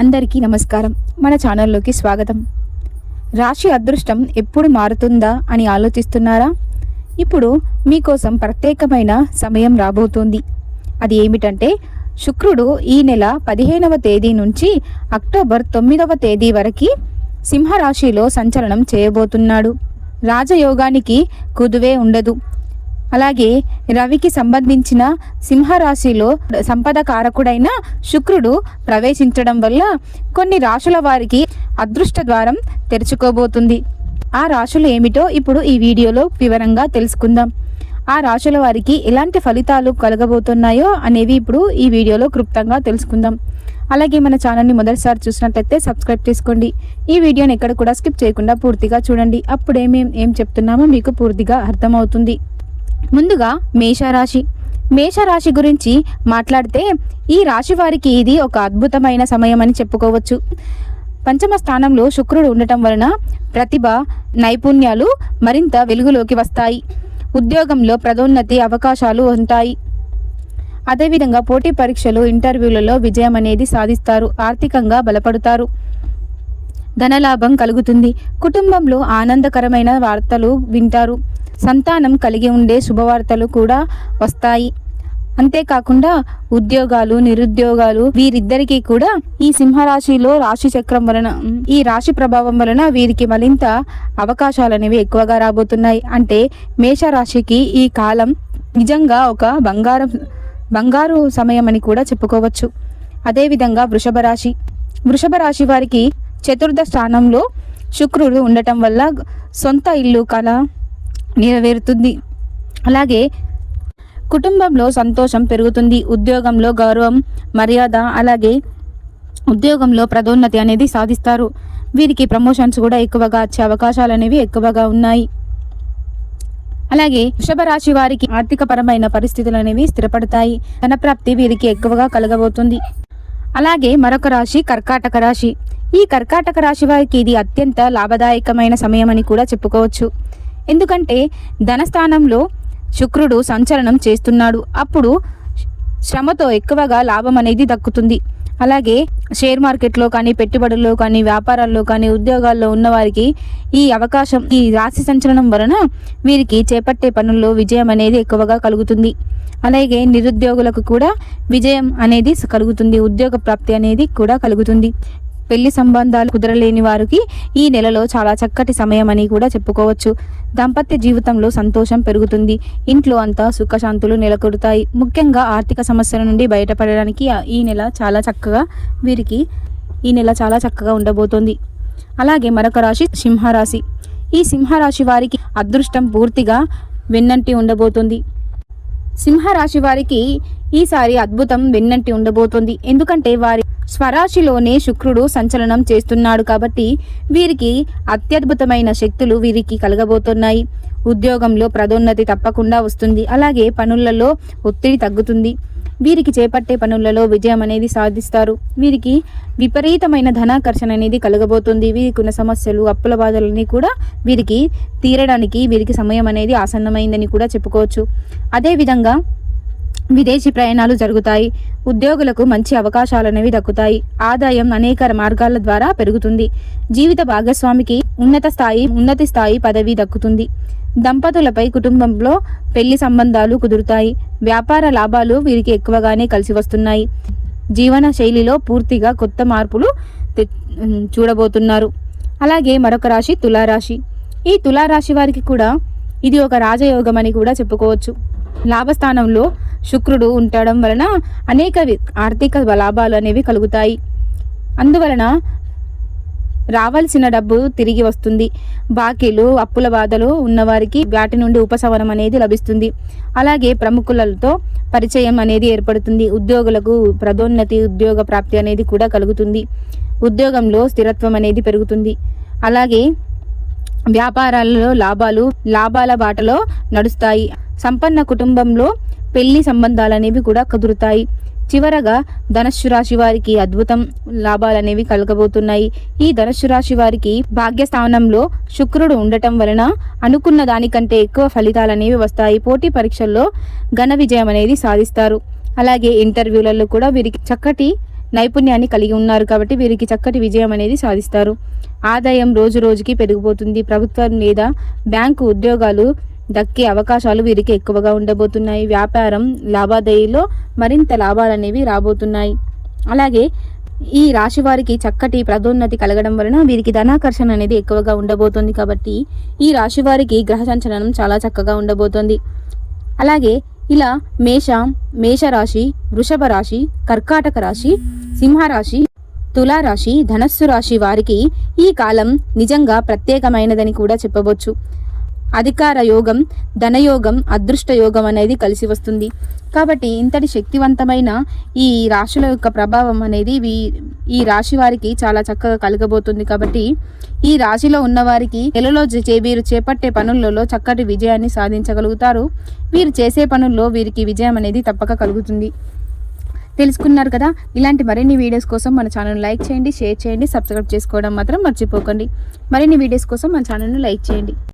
అందరికీ నమస్కారం. మన ఛానల్లోకి స్వాగతం. రాశి అదృష్టం ఎప్పుడు మారుతుందా అని ఆలోచిస్తున్నారా? ఇప్పుడు మీకోసం ప్రత్యేకమైన సమయం రాబోతోంది. అది ఏమిటంటే శుక్రుడు ఈ నెల పదిహేనవ తేదీ నుంచి అక్టోబర్ తొమ్మిదవ తేదీ వరకు సింహరాశిలో సంచలనం చేయబోతున్నాడు. రాజయోగానికి కుదువే ఉండదు. అలాగే రవికి సంబంధించిన సింహరాశిలో సంపద కారకుడైన శుక్రుడు ప్రవేశించడం వల్ల కొన్ని రాశుల వారికి అదృష్ట ద్వారం తెరుచుకోబోతుంది. ఆ రాశులు ఏమిటో ఇప్పుడు ఈ వీడియోలో వివరంగా తెలుసుకుందాం. ఆ రాశుల వారికి ఎలాంటి ఫలితాలు కలగబోతున్నాయో అనేవి ఇప్పుడు ఈ వీడియోలో క్లుప్తంగా తెలుసుకుందాం. అలాగే మన ఛానల్ని మొదటిసారి చూసినట్లయితే సబ్స్క్రైబ్ చేసుకోండి. ఈ వీడియోని ఎక్కడ కూడా స్కిప్ చేయకుండా పూర్తిగా చూడండి. అప్పుడే మేము ఏం చెప్తున్నామో మీకు పూర్తిగా అర్థమవుతుంది. ముందుగా మేషరాశి. మేషరాశి గురించి మాట్లాడితే ఈ రాశి వారికి ఇది ఒక అద్భుతమైన సమయం అని చెప్పుకోవచ్చు. పంచమ స్థానంలో శుక్రుడు ఉండటం వలన ప్రతిభ నైపుణ్యాలు మరింత వెలుగులోకి వస్తాయి. ఉద్యోగంలో ప్రదోన్నతి అవకాశాలు ఉంటాయి. అదేవిధంగా పోటీ పరీక్షలు ఇంటర్వ్యూలలో విజయం అనేది సాధిస్తారు. ఆర్థికంగా బలపడతారు. ధనలాభం కలుగుతుంది. కుటుంబంలో ఆనందకరమైన వార్తలు వింటారు. సంతానం కలిగి ఉండే శుభవార్తలు కూడా వస్తాయి. అంతేకాకుండా ఉద్యోగాలు నిరుద్యోగాలు వీరిద్దరికీ కూడా ఈ సింహరాశిలో రాశి చక్రం వలన ఈ రాశి ప్రభావం వలన వీరికి మరింత అవకాశాలు అనేవి ఎక్కువగా రాబోతున్నాయి. అంటే మేషరాశికి ఈ కాలం నిజంగా ఒక బంగారం బంగారు సమయం అని కూడా చెప్పుకోవచ్చు. అదేవిధంగా వృషభ రాశి వృషభ రాశి వారికి చతుర్థ స్థానంలో శుక్రుడు ఉండటం వల్ల సొంత ఇల్లు కళ నెరవేరుతుంది. అలాగే కుటుంబంలో సంతోషం పెరుగుతుంది. ఉద్యోగంలో గౌరవం మర్యాద అలాగే ఉద్యోగంలో ప్రదోన్నతి అనేది సాధిస్తారు. వీరికి ప్రమోషన్స్ కూడా ఎక్కువగా వచ్చే అవకాశాలు అనేవి ఎక్కువగా ఉన్నాయి. అలాగే వృషభ రాశి వారికి ఆర్థిక పరమైన పరిస్థితులు అనేవి స్థిరపడతాయి. ధనప్రాప్తి వీరికి ఎక్కువగా కలగబోతుంది. అలాగే మరొక రాశి కర్కాటక రాశి. ఈ కర్కాటక రాశి వారికి ఇది అత్యంత లాభదాయకమైన సమయం అని కూడా చెప్పుకోవచ్చు. ఎందుకంటే ధనస్థానంలో శుక్రుడు సంచలనం చేస్తున్నాడు. అప్పుడు శ్రమతో ఎక్కువగా లాభం అనేది దక్కుతుంది. అలాగే షేర్ మార్కెట్లో కానీ పెట్టుబడుల్లో కానీ వ్యాపారాల్లో కానీ ఉద్యోగాల్లో ఉన్నవారికి ఈ అవకాశం ఈ రాశి సంచలనం వలన వీరికి చేపట్టే పనుల్లో విజయం అనేది ఎక్కువగా కలుగుతుంది. అలాగే నిరుద్యోగులకు కూడా విజయం అనేది కలుగుతుంది ఉద్యోగ ప్రాప్తి అనేది కూడా కలుగుతుంది. పెళ్ళి సంబంధాలు కుదరలేని వారికి ఈ నెలలో చాలా చక్కటి సమయం అని కూడా చెప్పుకోవచ్చు. దాంపత్య జీవితంలో సంతోషం పెరుగుతుంది. ఇంట్లో అంతా సుఖశాంతులు నెలకొరుతాయి. ముఖ్యంగా ఆర్థిక సమస్యల నుండి బయటపడడానికి ఈ నెల చాలా చక్కగా వీరికి ఈ నెల చాలా చక్కగా ఉండబోతోంది. అలాగే మరొక రాశి సింహరాశి. ఈ సింహరాశి వారికి అదృష్టం పూర్తిగా వెన్నంటి ఉండబోతుంది. సింహరాశి వారికి ఈసారి అద్భుతం వెన్నంటి ఉండబోతుంది. ఎందుకంటే వారి స్వరాశిలోనే శుక్రుడు సంచలనం చేస్తున్నాడు కాబట్టి వీరికి అత్యద్భుతమైన శక్తులు వీరికి కలగబోతున్నాయి. ఉద్యోగంలో ప్రదోన్నతి తప్పకుండా వస్తుంది. అలాగే పనులలో ఒత్తిడి తగ్గుతుంది. వీరికి చేపట్టే పనులలో విజయం అనేది సాధిస్తారు. వీరికి విపరీతమైన ధనాకర్షణ అనేది కలగబోతుంది. వీరికి ఉన్న సమస్యలు అప్పుల బాధలని కూడా వీరికి తీరడానికి వీరికి సమయం అనేది ఆసన్నమైందని కూడా చెప్పుకోవచ్చు. అదేవిధంగా విదేశీ ప్రయాణాలు జరుగుతాయి. ఉద్యోగులకు మంచి అవకాశాలు అనేవి దక్కుతాయి. ఆదాయం అనేక మార్గాల ద్వారా పెరుగుతుంది. జీవిత భాగస్వామికి ఉన్నత స్థాయి ఉన్నతి స్థాయి పదవి దక్కుతుంది. దంపతులపై కుటుంబంలో పెళ్ళి సంబంధాలు కుదురుతాయి. వ్యాపార లాభాలు వీరికి ఎక్కువగానే కలిసి వస్తున్నాయి. జీవన శైలిలో పూర్తిగా కొత్త మార్పులు తె- చూడబోతున్నారు. అలాగే మరొక రాశి తులారాశి. ఈ తులారాశి వారికి కూడా ఇది ఒక రాజయోగం అని కూడా చెప్పుకోవచ్చు. లాభస్థానంలో శుక్రుడు ఉండడం వలన అనేక ఆర్థిక లాభాలు అనేవి కలుగుతాయి. అందువలన రావాల్సిన డబ్బు తిరిగి వస్తుంది. బాకీలు అప్పుల బాధలు ఉన్నవారికి వాటి నుండి ఉపశమనం అనేది లభిస్తుంది. అలాగే ప్రముఖులతో పరిచయం అనేది ఏర్పడుతుంది. ఉద్యోగులకు ప్రదోన్నతి ఉద్యోగ ప్రాప్తి అనేది కూడా కలుగుతుంది. ఉద్యోగంలో స్థిరత్వం అనేది పెరుగుతుంది. అలాగే వ్యాపారాలలో లాభాలు లాభాల బాటలో నడుస్తాయి. సంపన్న కుటుంబంలో పెళ్ళి సంబంధాలు అనేవి కూడా కుదురుతాయి. చివరగా ధనుస్సు రాశి వారికి అద్భుతం లాభాలు అనేవి కలగబోతున్నాయి. ఈ ధనుస్సు రాశి వారికి భాగ్యస్థానంలో శుక్రుడు ఉండటం వలన అనుకున్న దానికంటే ఎక్కువ ఫలితాలు అనేవి వస్తాయి. పోటీ పరీక్షల్లో ఘన విజయం అనేది సాధిస్తారు. అలాగే ఇంటర్వ్యూలలో కూడా వీరికి చక్కటి నైపుణ్యాన్ని కలిగి ఉన్నారు కాబట్టి వీరికి చక్కటి విజయం అనేది సాధిస్తారు. ఆదాయం రోజు రోజుకి పెరిగిపోతుంది. ప్రభుత్వం లేదా బ్యాంకు ఉద్యోగాలు దక్కే అవకాశాలు వీరికి ఎక్కువగా ఉండబోతున్నాయి. వ్యాపారం లావాదేవీలో మరింత లాభాలు అనేవి రాబోతున్నాయి. అలాగే ఈ రాశి వారికి చక్కటి ప్రదోన్నతి కలగడం వలన వీరికి ధనాకర్షణ అనేది ఎక్కువగా ఉండబోతుంది కాబట్టి ఈ రాశి వారికి గ్రహ సంచలనం చాలా చక్కగా ఉండబోతుంది. అలాగే ఇలా మేష మేషరాశి వృషభ రాశి కర్కాటక రాశి సింహరాశి తులారాశి ధనస్సు రాశి వారికి ఈ కాలం నిజంగా ప్రత్యేకమైనదని కూడా చెప్పవచ్చు. అధికార యోగం ధనయోగం అదృష్ట యోగం అనేది కలిసి వస్తుంది. కాబట్టి ఇంతటి శక్తివంతమైన ఈ రాశుల యొక్క ప్రభావం అనేది వీ ఈ రాశి వారికి చాలా చక్కగా కలగబోతుంది. కాబట్టి ఈ రాశిలో ఉన్నవారికి నెలలో వీరు చేపట్టే పనులలో చక్కటి విజయాన్ని సాధించగలుగుతారు. వీరు చేసే పనుల్లో వీరికి విజయం అనేది తప్పక కలుగుతుంది. తెలుసుకున్నారు కదా? ఇలాంటి మరిన్ని వీడియోస్ కోసం మన ఛానల్ లైక్ చేయండి షేర్ చేయండి సబ్స్క్రైబ్ చేసుకోవడం మాత్రం మర్చిపోకండి. మరిన్ని వీడియోస్ కోసం మన ఛానల్ను లైక్ చేయండి.